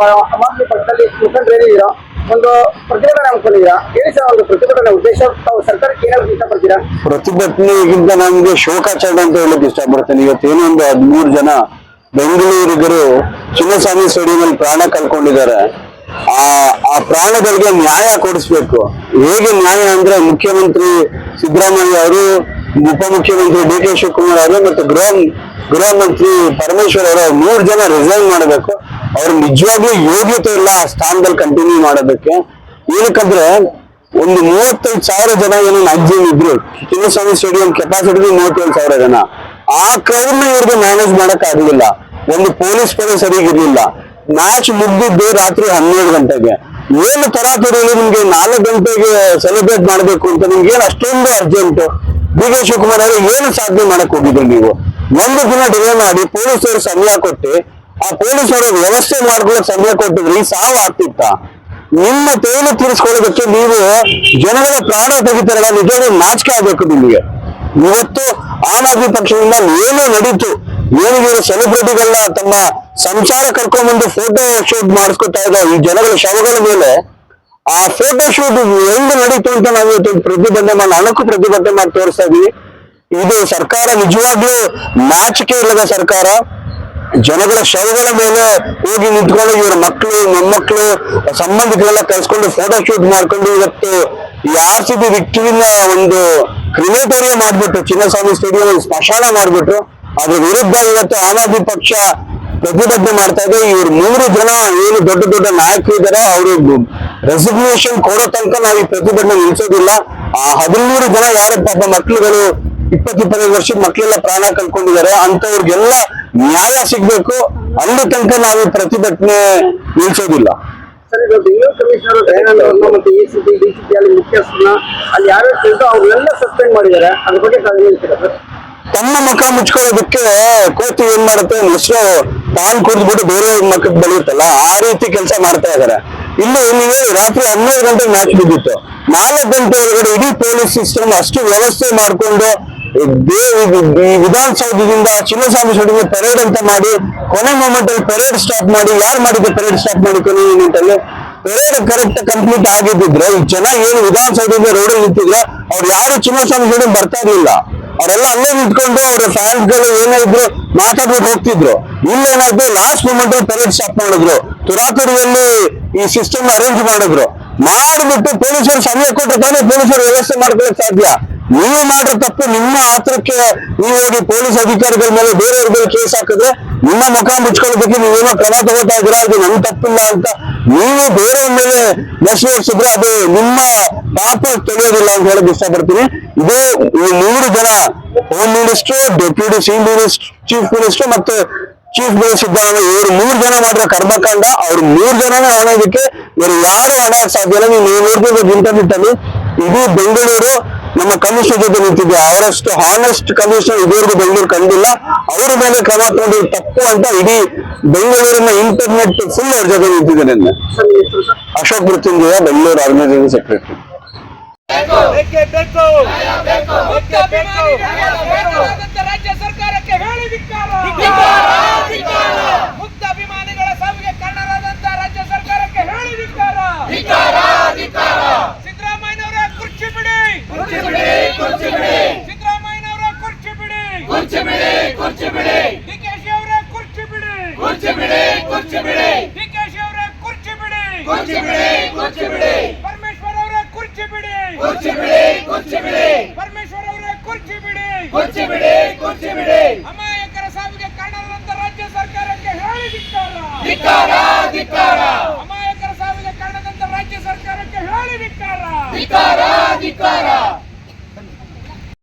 ಆದ್ಮಿ ಪಕ್ಷದಲ್ಲಿ ಮುಖಂಡರು ಏನಿದ್ದೀರಾ ಒಂದು ಪ್ರತಿಭಟನೆ ಹಮ್ಮಿಕೊಂಡಿದ್ದೀರಾ? ಹೇಳಿ ಸರ್ ಒಂದು ಪ್ರತಿಭಟನೆ ಉದ್ದೇಶ? ತಾವು ಸರ್ಕಾರಕ್ಕೆ ಇಷ್ಟಪಡ್ತೀರಾ? ಪ್ರತಿಭಟನೆಗಿಂತ ನಮಗೆ ಶೋಕಾಚರಣೆ ಅಂತ ಹೇಳಕ್ ಇಷ್ಟಪಡ್ತೇನೆ. ಇವತ್ತೇನೋ ಒಂದು ಹದಿಮೂರು ಜನ ಬೆಂಗಳೂರಿಗರು ಚಿನ್ನಸ್ವಾಮಿ ಸ್ಟೇಡಿಯಂ ಪ್ರಾಣ ಕಳ್ಕೊಂಡಿದ್ದಾರೆ. ಆ ಆ ಪ್ರಾಣಗಳಿಗೆ ನ್ಯಾಯ ಕೊಡಿಸ್ಬೇಕು. ಹೇಗೆ ನ್ಯಾಯ ಅಂದ್ರೆ ಮುಖ್ಯಮಂತ್ರಿ ಸಿದ್ದರಾಮಯ್ಯ ಅವರು, ಉಪಮುಖ್ಯಮಂತ್ರಿ ಡಿ ಕೆ ಶಿವಕುಮಾರ್ ಅವರು ಮತ್ತು ಗೃಹ ಗೃಹ ಮಂತ್ರಿ ಪರಮೇಶ್ವರ್ ಅವರು ಮೂರು ಜನ ರಿಸೈನ್ ಮಾಡಬೇಕು. ಅವ್ರು ನಿಜವಾಗ್ಲೂ ಯೋಗ್ಯತೆ ಇಲ್ಲ ಆ ಸ್ಥಾನದಲ್ಲಿ ಕಂಟಿನ್ಯೂ ಮಾಡೋದಕ್ಕೆ. ಏನಕ್ಕಂದ್ರೆ, ಒಂದು ಮೂವತ್ತೈದು ಸಾವಿರ ಜನ ಏನೋ ಅಜ್ಜಿ ಇದ್ರು. ಚಿನ್ನಸ್ವಾಮಿ ಸ್ಟೇಡಿಯಂ ಕೆಪಾಸಿಟಿ ಮೂವತ್ತೇಳು ಸಾವಿರ ಜನ. ಆ ಕ್ರೌಡ್ ಇವ್ರಿಗೆ ಮ್ಯಾನೇಜ್ ಮಾಡಕ್ ಆಗ್ಲಿಲ್ಲ. ಒಂದು ಪೊಲೀಸ್ ಪಡೆ ಸರಿಗಿರ್ಲಿಲ್ಲ. ಮ್ಯಾಚ್ ಮುಗ್ದಿದ್ದು ರಾತ್ರಿ ಹನ್ನೆರಡು ಗಂಟೆಗೆ. ಏನು ತರಾತುರಿಯಲ್ಲಿ ನಿಮ್ಗೆ ನಾಲ್ಕು ಗಂಟೆಗೆ ಸೆಲೆಬ್ರೇಟ್ ಮಾಡ್ಬೇಕು ಅಂತ ನಿಮ್ಗೆ ಏನು ಅಷ್ಟೊಂದು ಅರ್ಜೆಂಟ್ ಡಿ ಕೆ ಶಿವಕುಮಾರ್ ಅವರು ಏನು ಸಾಧನೆ ಮಾಡಕ್ ಹೋಗಿದ್ರು ನೀವು? ಒಂದು ದಿನ ಡಿಲೇ ಮಾಡಿ ಪೊಲೀಸರು ಸಮಯ ಕೊಟ್ಟು, ಆ ಪೊಲೀಸರು ವ್ಯವಸ್ಥೆ ಮಾಡ್ಕೊಳ್ಳೋಕೆ ಸಮಯ ಕೊಟ್ಟಿದ್ರೆ ಈ ಸಾವು ಆಗ್ತಿತ್ತ. ನಿಮ್ಮ ತೇಲು ತೀರಿಸ್ಕೊಳ್ಳೋದಕ್ಕೆ ನೀವು ಜನಗಳ ಪ್ರಾಣ ತೆಗಿತಾರಲ್ಲ, ನಿಜವಾಗ್ಲೂ ನಾಚಿಕೆ ಆಗ್ಬೇಕು ನಿಮಗೆ. ಇವತ್ತು ಆಮ್ ಆದ್ಮಿ ಪಕ್ಷದಿಂದ ಏನೋ ನಡೀತು? ಏನಿಗೆ ಸೆಲೆಬ್ರಿಟಿಗಳನ್ನ ತಮ್ಮ ಸಂಸಾರ ಕರ್ಕೊಂಡ್ಬಂದು ಫೋಟೋ ಶೂಟ್ ಮಾಡಿಸ್ಕೊತಾ ಇದ್ದ ಈ ಜನಗಳ ಶವಗಳ ಮೇಲೆ. ಆ ಫೋಟೋ ಶೂಟ್ ಹೆಂಗ್ ನಡೀತು ಅಂತ ನಾವು ಪ್ರತಿಭಟನೆ ಮಾಡಿ ನಾಲ್ಕು ಪ್ರತಿಭಟನೆ ಮಾಡಿ ತೋರಿಸ್ತಾ ಇದೀವಿ. ಇದು ಸರ್ಕಾರ ನಿಜವಾಗ್ಲೂ ನಾಚಿಕೆ ಇಲ್ಲದ ಸರ್ಕಾರ. ಜನಗಳ ಶವಗಳ ಮೇಲೆ ಹೋಗಿ ನಿಂತ್ಕೊಂಡು ಇವರ ಮಕ್ಕಳು ಮೊಮ್ಮಕ್ಕಳು ಸಂಬಂಧಿಕರೆಲ್ಲ ಕಲ್ಸ್ಕೊಂಡು ಫೋಟೋ ಶೂಟ್ ಮಾಡ್ಕೊಂಡು ಇವತ್ತು ಈ ಆರ್ ಸಿ ಬಿ ವಿಕ್ಟರಿನ ಒಂದು ಕ್ರಿಮೇಟೋರಿಯಂ ಮಾಡ್ಬಿಟ್ಟು ಚಿನ್ನಸ್ವಾಮಿ ಸ್ಟೇಡಿಯಂ ಸ್ಮಶಾನ ಮಾಡ್ಬಿಟ್ಟು ಅದ್ರ ವಿರುದ್ಧ ಇವತ್ತು ಆಮ್ ಆದ್ಮಿ ಪಕ್ಷ ಪ್ರತಿಭಟನೆ ಮಾಡ್ತಾ ಇದೆ. ಇವ್ರ ಮೂರು ಜನ ಏನು ದೊಡ್ಡ ದೊಡ್ಡ ನಾಯಕರು ಇದಾರೆ ಅವರು ರೆಸಿಗ್ನೇಷನ್ ಕೊಡೋ ತನಕ ನಾವು ಈ ಪ್ರತಿಭಟನೆ ನಿಲ್ಸೋದಿಲ್ಲ. ಆ ಹದಿಮೂರು ಜನ ಯಾರು ಪಾಪ ಮಕ್ಕಳುಗಳು ಇಪ್ಪತ್ತೈದು ವರ್ಷದ ಮಕ್ಕಳೆಲ್ಲ ಪ್ರಾಣ ಕಳ್ಕೊಂಡಿದ್ದಾರೆ ಅಂತವ್ರಿಗೆಲ್ಲ ನ್ಯಾಯ ಸಿಗ್ಬೇಕು ಅಲ್ಲಿ ತನಕ ನಾವು ಪ್ರತಿಭಟನೆ ನಿಲ್ಸೋದಿಲ್ಲ. ಬೆಂಗಳೂರು ಕಮಿಷನರ್ ದಯಾನಂದ ಮತ್ತು A C P D C P ಅಲ್ಲಿ ಮುಖ್ಯಸ್ಥನ ಅಲ್ಲಿ ಯಾರು ಅವ್ರನ್ನೆಲ್ಲ ಸಸ್ಪೆಂಡ್ ಮಾಡಿದ್ದಾರೆ. ಅದ್ರ ಬಗ್ಗೆ ತಾವು ಹೇಳ್ತೀರಾ ಸರ್? ತಮ್ಮ ಮುಖ ಮುಚ್ಕೊಳ್ಳೋದಕ್ಕೆ ಕೋತಿ ಏನ್ ಮಾಡುತ್ತೆ ಮೊಸರು ಪಾನ್ ಕುಡಿದ್ಬಿಟ್ಟು ಬೇರೆ ಮಕ್ಕಕ್ಕೆ ಬೆಳೆಯುತ್ತಲ್ಲ ಆ ರೀತಿ ಕೆಲಸ ಮಾಡ್ತಾ ಇದಾರೆ ಇಲ್ಲಿ ನೀವು ರಾತ್ರಿ ಹನ್ನೆರಡು ಗಂಟೆ ಮ್ಯಾಚ್ ಬಿದ್ದಿತ್ತು ನಾಲ್ಕು ಗಂಟೆ ಒಳಗಡೆ ಇಡೀ ಪೊಲೀಸ್ ಸಿಸ್ಟಮ್ ಅಷ್ಟು ವ್ಯವಸ್ಥೆ ಮಾಡ್ಕೊಂಡು ವಿಧಾನಸೌಧದಿಂದ ಚಿನ್ನಸ್ವಾಮಿ ಸ್ಟೇಡಿಯಂ ಪೆರೇಡ್ ಅಂತ ಮಾಡಿ, ಕೊನೆ ಮೊಮೆಂಟ್ ಅಲ್ಲಿ ಪೆರೇಡ್ ಸ್ಟಾಪ್ ಮಾಡಿ, ಯಾರು ಮಾಡಿದ್ದು ಪೆರೇಡ್ ಸ್ಟಾಪ್ ಮಾಡಿ ಕೊನೆ ಮೂಮೆಂಟ್ ಅಲ್ಲಿ? ಪೆರೇಡ್ ಕರೆಕ್ಟ್ ಕಂಪ್ಲೀಟ್ ಆಗಿದ್ದಿದ್ರೆ, ಈ ಜನ ಏನು ವಿಧಾನಸೌಧದಿಂದ ರೋಡ್ ನಿಂತಿದ್ರು, ಅವ್ರು ಯಾರು ಚಿನ್ನಸ್ವಾಮಿ ಸ್ಟೇಡಿಯಂ ಬರ್ತಾ ಇರ್ಲಿಲ್ಲ. ಅವರೆಲ್ಲ ಅಲ್ಲೇ ನಿಂತ್ಕೊಂಡು ಅವ್ರ ಫ್ಯಾನ್ಸ್ಗಳು ಏನೇ ಇದ್ರು ಮಾತಾಡ್ಬಿಟ್ಟು ಹೋಗ್ತಿದ್ರು. ಇಲ್ಲಿ ಏನಾಯ್ತು ಲಾಸ್ಟ್ ಮೂಮೆಂಟ್ ಪೆರೇಡ್ ಸ್ಟಾಪ್ ಮಾಡಿದ್ರು. ತುರಾತುರಿಯಲ್ಲಿ ಈ ಸಿಸ್ಟಮ್ ಅರೇಂಜ್ ಮಾಡಿದ್ರು. ಮಾಡ್ಬಿಟ್ಟು ಪೊಲೀಸರು ಸಮಯ ಕೊಟ್ಟು ತಾನೇ ಪೊಲೀಸರು ವ್ಯವಸ್ಥೆ ಮಾಡ್ಕೊಳಕ್ ಸಾಧ್ಯ. ನೀವು ಮಾಡೋ ತಪ್ಪು ನಿಮ್ಮ ಆತರಕ್ಕೆ ನೀವು ಹೋಗಿ ಪೊಲೀಸ್ ಅಧಿಕಾರಿಗಳ ಮೇಲೆ ಬೇರೆಯವ್ರ ಮೇಲೆ ಕೇಸ್ ಹಾಕಿದ್ರೆ ನಿಮ್ಮ ಮುಖ ಮುಚ್ಕೊಳ್ಳೋದಕ್ಕೆ ನೀವೇನೋ ಕ್ರಮ ತಗೋತಾ ಇದ್ದೀರಾ? ಅದು ನಮ್ ತಪ್ಪಿಲ್ಲ ಅಂತ ನೀವು ಬೇರೆಯವ್ರ ಮೇಲೆ ಹೊರಿಸಿದ್ರೆ ಅದು ನಿಮ್ಮ ಪಾಪ ತೊಳೆಯೋದಿಲ್ಲ ಅಂತ ಹೇಳಕ್ ಇಷ್ಟಪಡ್ತೀನಿ. ಇದು ಮೂರು ಜನ home minister deputy chief minister chief minister ಮತ್ತೆ ಚೀಫ್ ಮಿನಿಸ್ಟರ್ ಸಿದ್ದರಾಮಯ್ಯ ಇವರು ಮೂರ್ ಜನ ಮಾತ್ರ ಕರ್ಮಕಾಂಡ ಅವ್ರು ಮೂರ್ ಜನನೇ ಹೊಣೋದಕ್ಕೆ ಇವರು ಯಾರು ಹೊಣೆಯಕ್ ಸಾಧ್ಯ ಇಲ್ಲ ನೀವು ನೋಡ್ಬೋದು ಇಂಟರ್ನೆಟ್ ಅಲ್ಲಿ ಇಡೀ ಬೆಂಗಳೂರು ನಮ್ಮ ಕಮಿಷನರ್ ಜೊತೆ ನಿಂತಿದೆ ಅವರಷ್ಟು ಹಾನೆಸ್ಟ್ ಕಮಿಷನ್ ಇದುವರೆಗೂ ಬೆಂಗಳೂರು ಕಂಡಿಲ್ಲ ಅವರ ಮೇಲೆ ಕ್ರಮ ತಗೊಂಡು ತಪ್ಪು ಅಂತ ಇಡೀ ಬೆಂಗಳೂರಿನ ಇಂಟರ್ನೆಟ್ ಫುಲ್ ಅವ್ರ ಜೊತೆ ನಿಂತಿದೆ ನಿನ್ನೆ ಅಶೋಕ್ ಮೃತ್ಯುಂಜಯ ಬೆಂಗಳೂರು ಆರ್ಗನೈಸೇಷನ್ ಸೆಕ್ರೆಟರಿ ರಾಜ್ಯ ಸರ್ಕಾರಕ್ಕೆ ಹೇಳಿ ಧಿಕ್ಕಾರ. ಮುಕ್ತ ಅಭಿಮಾನಿಗಳ ಸಾವಿಗೆ ಕಾರಣರಾದಂತ ರಾಜ್ಯ ಸರ್ಕಾರಕ್ಕೆ ಹೇಳಿ ಧಿಕ್ಕಾರ. ಸಿದ್ದರಾಮಯ್ಯನವರೇ ಕುರ್ಚಿ ಬಿಡಿ ಸಿದ್ದರಾಮಯ್ಯನವರೇ ಕುರ್ಚಿ ಬಿಡಿ ಡಿಕೆಶಿ ಅವರೇ ಕುರ್ಚಿ ಬಿಡಿ ಕುರ್ಚಿ ಡಿಕೆಶಿ ಅವರೇ ಕುರ್ಚಿ ಬಿಡಿ. ಪರಮೇಶ್ವರ್ ಅವರೇ ಕುರ್ಚಿ ಬಿಡಿ. ಪರಮೇಶ್ವರ್ ಅವರೇ ಕುರ್ಚಿ ಬಿಡಿ. ಕುರ್ಚಿ ಬಿಡಿ ಕುರ್ಚಿ ಬಿಡಿ. ಅಮಾಯಕರ ಸಾವಿಗೆ ಕಾರಣರಂತ ರಾಜ್ಯ ಸರ್ಕಾರಕ್ಕೆ ಹೇಳಿ ಧಿಕ್ಕಾರ. ಅಮಾಯಕರ ಸಾವಿಗೆ ಕಾರಣದಂತ ರಾಜ್ಯ ಸರ್ಕಾರಕ್ಕೆ ಹೇಳಿ ಧಿಕ್ಕಾರ.